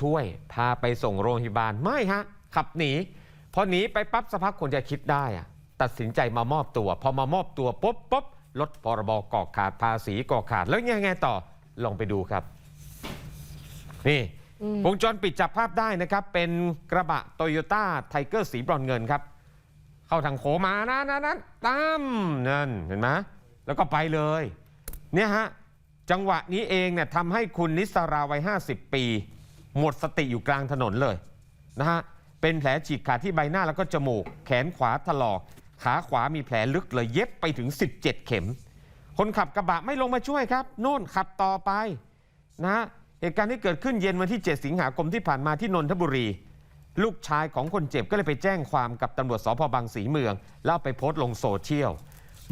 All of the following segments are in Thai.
ช่วยพาไปส่งโรงพยาบาลไม่ฮะ ขับหนีพอหนีไปปั๊บสักพักคนจะคิดได้อะตัดสินใจมามอบตัว พอมามอบตัวปุ๊บปุ๊บลดพรบก่อขาดภาษีก่อขาด แล้วยังไงต่อลองไปดูครับ นี่อืมวงจรปิดจับภาพได้นะครับ เป็นกระบะโตโยต้าไทเกอร์สีบรอนเงินครับ เข้าทางโขงมานะนะนั้นตามนั่นเห็นไหมแล้วก็ไปเลย เนี่ยฮะ จังหวะนี้เองเนี่ยทำให้คุณนิสราวัย 50 ปี หมดสติอยู่กลางถนนเลยนะฮะเป็นแผลฉีกขาดที่ใบหน้าแล้วก็จมูก แขนขวาถลอก ขาขวามีแผลลึกเลยเย็บไปถึง 17 เข็ม คนขับกระบะไม่ลงมาช่วยครับ โน่นขับต่อไปนะฮะเหตุการณ์ที่เกิดขึ้นเย็นวันที่ 7 สิงหาคมที่ผ่านมาที่นนทบุรี ลูกชายของคนเจ็บก็เลยไปแจ้งความกับตำรวจสพบางสีเมือง แล้วไปโพสต์ลงโซเชียล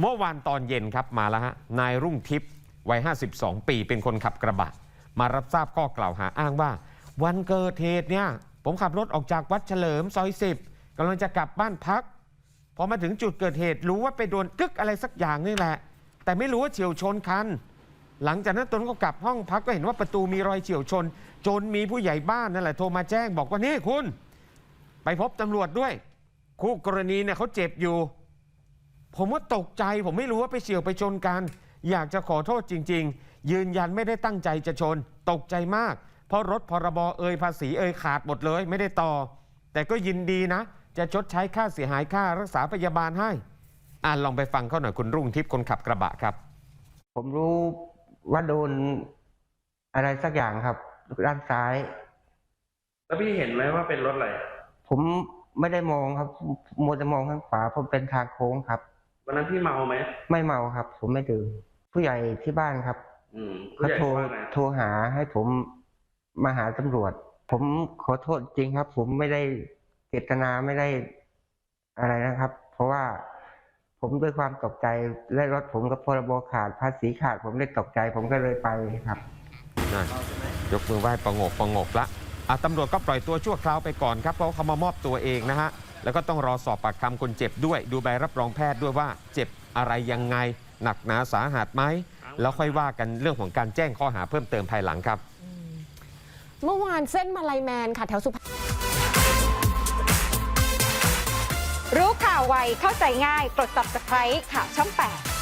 เมื่อวานตอนเย็นครับมาแล้วฮะนายรุ่งทิพย์วัย 52 ปีเป็นคนขับกระบะ มารับทราบข้อกล่าวหาอ้างว่า วันเกิดเหตุเนี่ยผมขับรถออกจากวัดเฉลิมซอย10กำลังจะกลับบ้านพัก พอมาถึงจุดเกิดเหตุรู้ว่าไปโดนกึกอะไรสักอย่างนี่แหละ แต่ไม่รู้ว่าเฉียวชนคัน หลังจากนั้นตนก็กลับห้องพักก็เห็นว่าประตูมีรอยเฉียวชน จนมีผู้ใหญ่บ้านนั่นแหละโทรมาแจ้งบอกว่านี่คุณ ไปพบตำรวจด้วย คู่กรณีเนี่ยเขาเจ็บอยู่ ผมว่าตกใจผมไม่รู้ว่าไปเฉียวไปชนกัน อยากจะขอโทษจริง ๆ ยืนยันไม่ได้ตั้งใจจะชน ตกใจมาก เพราะรถพรบเอยภาษีเอยขาดหมดเลย ไม่ได้ต่อ แต่ก็ยินดีนะ จะชดใช้ค่าเสียหายค่ารักษาพยาบาลให้ อ่านลองไปฟังเขาหน่อยคุณรุ่งทิพย์คนขับกระบะครับ ผมรู้ว่าโดนอะไรสักอย่างครับด้านซ้าย แล้วพี่เห็นไหมว่าเป็นรถอะไร ผมไม่ได้มองครับมัวแต่มองข้างขวาเพราะเป็นทางโค้งครับ วันนั้นพี่เมาไหม ไม่เมาครับ ผมไม่ดื่มผู้ใหญ่ที่บ้านครับอืมผู้เขาใหญ่โทรว่าไง โทรหาให้ผม มาหาตำรวจ ผมขอโทษจริงครับ ผมไม่ได้เจตนาไม่ได้อะไรนะครับ เพราะว่าผมด้วยความตกใจและรถผมกับพรบขาดภาษีขาด ผมเลยตกใจ ผมก็เลยไปครับยกมือไหว้ประงกประงกละอะตำรวจก็ปล่อยตัวชั่วคราวไปก่อนครับเพราะเขามามอบตัวเองนะฮะแล้วก็ต้องรอสอบปากคำคนเจ็บด้วย ดูใบรับรองแพทย์ด้วยว่าเจ็บอะไรยังไง หนักหนาสาหัสไหมแล้วค่อยว่ากันเรื่องของการแจ้งข้อหาเพิ่มเติมภายหลังครับ เมื่อวานเส้นมาลายแมนค่ะแถวสุพรรณรู้ข่าวไวเข้าใจง่ายกด subscribe ข่าวช่อง 8